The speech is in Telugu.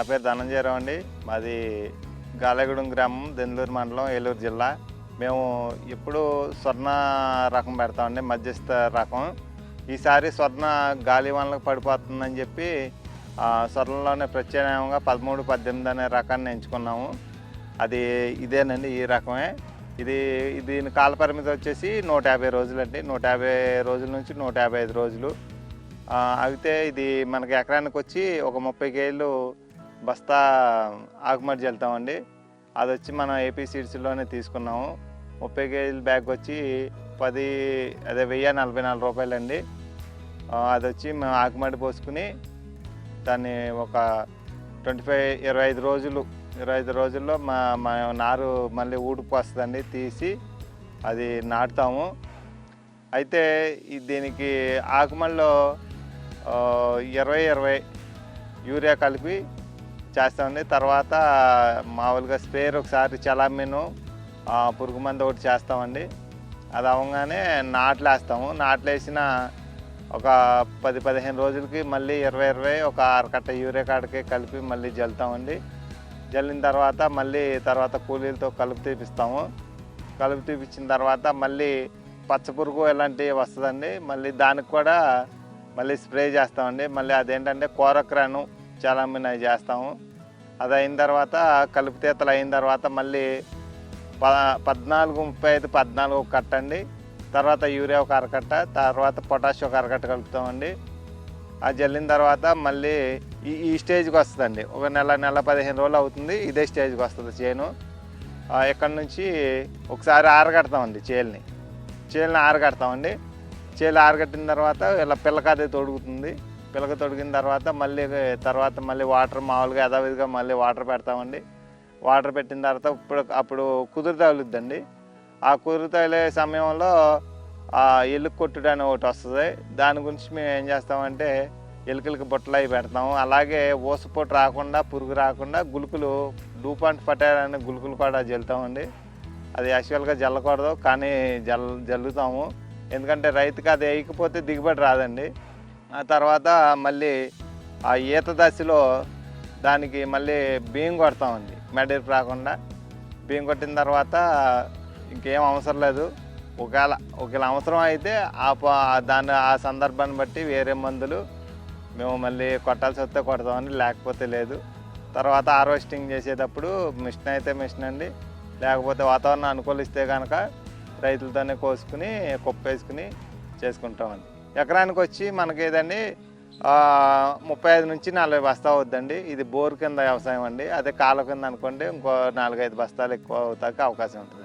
నా పేరు ధనంజయరావు అండి. మాది గాలగూడెం గ్రామం దెందులూరు మండలం ఏలూరు జిల్లా. మేము ఎప్పుడు స్వర్ణ రకం పెడతామండి మధ్యస్థ రకం. ఈసారి స్వర్ణ గాలి వనలకు పడిపోతుందని చెప్పి స్వర్ణంలోనే స్వర్ణలోనే ప్రత్యామ్నాయంగా పదమూడు పద్దెనిమిది అనే రకాన్ని ఎంచుకున్నాము. అది ఇదేనండి ఈ రకమే. ఇది దీని కాల పరిమితి వచ్చేసి నూట యాభై రోజులు అండి నూట యాభై రోజుల నుంచి నూట యాభై ఐదు రోజులు. అయితే ఇది మనకి ఎకరానికి వచ్చి ఒక ముప్పై కేజీలు బస్తా ఆకుమడి చల్లుతామండి అది వచ్చి మనం ఏపీ సీడ్స్లోనే తీసుకున్నాము. ముప్పై కేజీల బ్యాగ్ వచ్చి పది అదే వెయ్యి నలభై నాలుగు రూపాయలండి. అది వచ్చి మేము ఆకుమడి పోసుకుని దాన్ని ఒక ట్వంటీ ఫైవ్ ఇరవై ఐదు రోజులు ఇరవై ఐదు రోజుల్లో మా మా నారు మళ్ళీ ఊడుపు వస్తుందండి తీసి అది నాటుతాము. అయితే ఈ దీనికి ఆకుమల్లో ఇరవై ఇరవై యూరియా కలిపి చేస్తామండి. తర్వాత మామూలుగా స్ప్రేయర్ ఒకసారి చలామిను పురుగు మందు ఒకటి చేస్తామండి. అది అవ్వగానే నాట్లు వేస్తాము. నాట్లు వేసిన ఒక పది పదిహేను రోజులకి మళ్ళీ ఇరవై ఇరవై ఒక అరకట్ట యూరియా కాడకి కలిపి మళ్ళీ జల్లుతామండి. జల్లిన తర్వాత మళ్ళీ తర్వాత కూలీలతో కలుపు తీపిస్తాము. కలుపు తీపిచ్చిన తర్వాత మళ్ళీ పచ్చ పురుగు ఇలాంటివి వస్తుందండి. మళ్ళీ దానికి కూడా మళ్ళీ స్ప్రే చేస్తామండి. మళ్ళీ అదేంటంటే కోరక్రాను చాలా మంది అవి చేస్తాము. అది అయిన తర్వాత కలుపు తీతలు అయిన తర్వాత మళ్ళీ ప పద్నాలుగు ముప్పై ఐదు పద్నాలుగు ఒక కట్టండి తర్వాత యూరియా ఒక అరకట్ట తర్వాత పొటాష్ ఒక అరకట్ట కలుపుతామండి. అది జల్లిన తర్వాత మళ్ళీ ఈ ఈ స్టేజ్కి వస్తుందండి. ఒక నెల నెల పదిహేను రోజులు అవుతుంది ఇదే స్టేజ్కి వస్తుంది చేను. ఇక్కడ నుంచి ఒకసారి ఆరగడతామండి చేలుని. చేలుని ఆరగడతామండి. చేలు ఆరగట్టిన తర్వాత ఇలా పిల్లకాదే తొడుగుతుంది. పిలక తొడిగిన తర్వాత మళ్ళీ తర్వాత మళ్ళీ వాటర్ మామూలుగా యథావిధిగా మళ్ళీ వాటర్ పెడతామండి. వాటర్ పెట్టిన తర్వాత ఇప్పుడు అప్పుడు కుదురు తగులుద్దండి. ఆ కుదురు తగిలే సమయంలో ఆ ఎలుక కొట్టుడు అని ఒకటి వస్తుంది. దాని గురించి మేము ఏం చేస్తామంటే ఎలుకలకి బుట్టలు అవి పెడతాము. అలాగే ఊసపోటు రాకుండా పురుగు రాకుండా గులుకులు డూపాంట్ పటార్ అనే గులుకులు కూడా జల్లుతామండి. అది యాక్చువల్గా జల్లకూడదు కానీ జల్ జల్లుతాము. ఎందుకంటే రైతుకి అది వేయకపోతే దిగుబడి రాదండి. ఆ తర్వాత మళ్ళీ ఆ ఈత దశలో దానికి మళ్ళీ బియ్యం కొడతామండి మెడీర్ రాకుండా. బియ్యం కొట్టిన తర్వాత ఇంకేం అవసరం లేదు. ఒకవేళ ఒకవేళ అవసరం అయితే ఆ దాని దాన్ని ఆ సందర్భాన్ని బట్టి వేరే మందులు మేము మళ్ళీ కొట్టాల్సి వస్తే కొడతామని లేకపోతే లేదు. తర్వాత హార్వెస్టింగ్ చేసేటప్పుడు మిషన్ అయితే మిషన్ అండి. లేకపోతే వాతావరణం అనుకూలిస్తే కనుక రైతులతోనే కోసుకుని కుప్ప వేసుకుని చేసుకుంటామండి. ఎకరానికి వచ్చి మనకి ఏదండి ముప్పై ఐదు నుంచి నలభై బస్తా అవుద్దండి. ఇది బోర్ కింద వ్యవసాయం అండి. అదే కాలువ కింద అనుకోండి ఇంకో నాలుగైదు బస్తాలు ఎక్కువ అవుతాక అవకాశం ఉంటుంది.